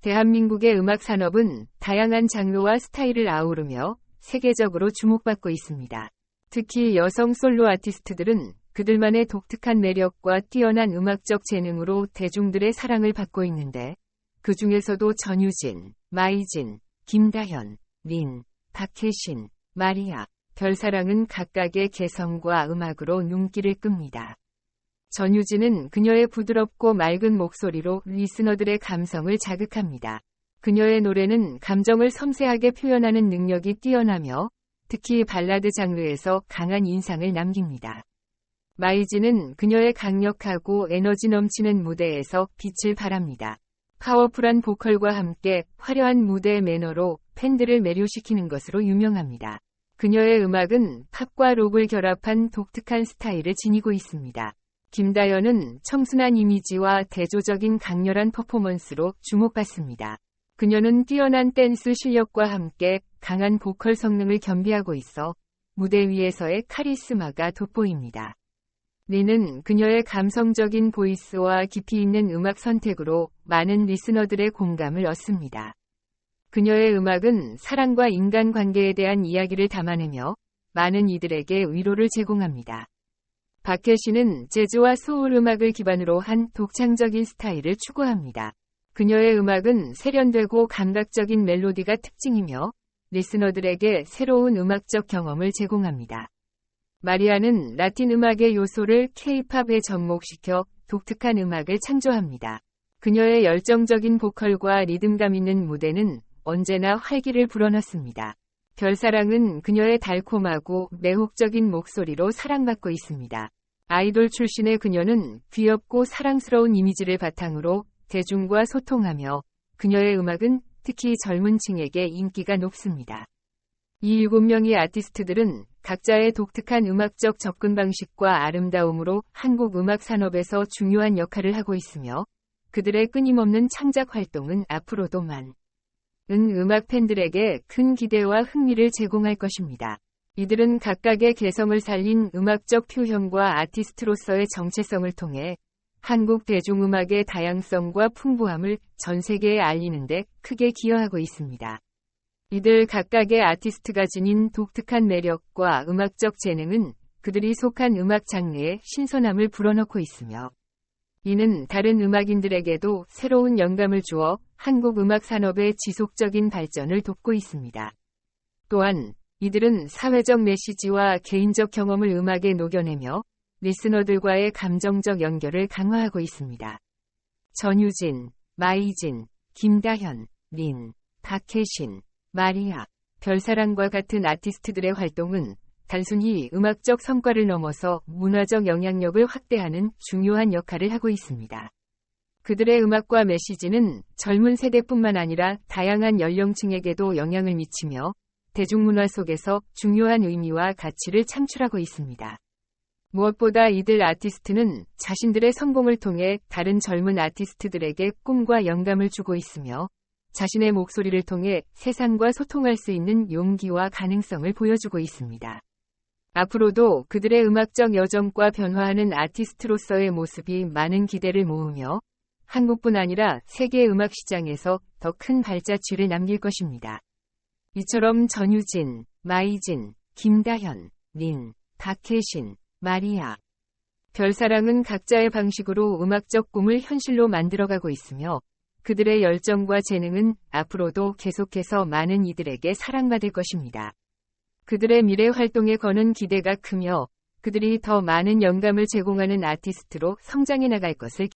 대한민국의 음악 산업은 다양한 장르와 스타일을 아우르며 세계적으로 주목받고 있습니다. 특히 여성 솔로 아티스트들은 그들만의 독특한 매력과 뛰어난 음악적 재능으로 대중들의 사랑을 받고 있는데 그 중에서도 전유진, 마이진, 김다현, 린, 박혜신, 마리아, 별사랑은 각각의 개성과 음악으로 눈길을 끕니다. 전유진은 그녀의 부드럽고 맑은 목소리로 리스너들의 감성을 자극합니다. 그녀의 노래는 감정을 섬세하게 표현하는 능력이 뛰어나며 특히 발라드 장르에서 강한 인상을 남깁니다. 마이지는 그녀의 강력하고 에너지 넘치는 무대에서 빛을 발합니다. 파워풀한 보컬과 함께 화려한 무대 매너로 팬들을 매료시키는 것으로 유명합니다. 그녀의 음악은 팝과 록을 결합한 독특한 스타일을 지니고 있습니다. 김다연은 청순한 이미지와 대조적인 강렬한 퍼포먼스로 주목받습니다. 그녀는 뛰어난 댄스 실력과 함께 강한 보컬 성능을 겸비하고 있어 무대 위에서의 카리스마가 돋보입니다. 리는 그녀의 감성적인 보이스와 깊이 있는 음악 선택으로 많은 리스너들의 공감을 얻습니다. 그녀의 음악은 사랑과 인간관계에 대한 이야기를 담아내며 많은 이들에게 위로를 제공합니다. 박혜신은 재즈와 소울 음악을 기반으로 한 독창적인 스타일을 추구합니다. 그녀의 음악은 세련되고 감각적인 멜로디가 특징이며 리스너들에게 새로운 음악적 경험을 제공합니다. 마리아는 라틴 음악의 요소를 케이팝에 접목시켜 독특한 음악을 창조합니다. 그녀의 열정적인 보컬과 리듬감 있는 무대는 언제나 활기를 불어넣습니다. 별사랑은 그녀의 달콤하고 매혹적인 목소리로 사랑받고 있습니다. 아이돌 출신의 그녀는 귀엽고 사랑스러운 이미지를 바탕으로 대중과 소통하며 그녀의 음악은 특히 젊은 층에게 인기가 높습니다. 이 일곱 명의 아티스트들은 각자의 독특한 음악적 접근 방식과 아름다움으로 한국 음악 산업에서 중요한 역할을 하고 있으며 그들의 끊임없는 창작 활동은 앞으로도 많 은 음악 팬들에게 큰 기대와 흥미를 제공할 것입니다. 이들은 각각의 개성을 살린 음악적 표현과 아티스트로서의 정체성을 통해 한국 대중음악의 다양성과 풍부함을 전 세계에 알리는데 크게 기여하고 있습니다. 이들 각각의 아티스트가 지닌 독특한 매력과 음악적 재능은 그들이 속한 음악 장르에 신선함을 불어넣고 있으며 이는 다른 음악인들에게도 새로운 영감을 주어 한국 음악 산업의 지속적인 발전을 돕고 있습니다. 또한 이들은 사회적 메시지와 개인적 경험을 음악에 녹여내며 리스너들과의 감정적 연결을 강화하고 있습니다. 전유진, 마이진, 김다현, 린, 박혜신, 마리아, 별사랑과 같은 아티스트들의 활동은 단순히 음악적 성과를 넘어서 문화적 영향력을 확대하는 중요한 역할을 하고 있습니다. 그들의 음악과 메시지는 젊은 세대뿐만 아니라 다양한 연령층에게도 영향을 미치며 대중문화 속에서 중요한 의미와 가치를 창출하고 있습니다. 무엇보다 이들 아티스트는 자신들의 성공을 통해 다른 젊은 아티스트들에게 꿈과 영감을 주고 있으며 자신의 목소리를 통해 세상과 소통할 수 있는 용기와 가능성을 보여주고 있습니다. 앞으로도 그들의 음악적 여정과 변화하는 아티스트로서의 모습이 많은 기대를 모으며 한국뿐 아니라 세계 음악 시장에서 더 큰 발자취를 남길 것입니다. 이처럼 전유진, 마이진, 김다현, 린, 박혜신, 마리아, 별사랑은 각자의 방식으로 음악적 꿈을 현실로 만들어가고 있으며 그들의 열정과 재능은 앞으로도 계속해서 많은 이들에게 사랑받을 것입니다. 그들의 미래 활동에 거는 기대가 크며 그들이 더 많은 영감을 제공하는 아티스트로 성장해 나갈 것을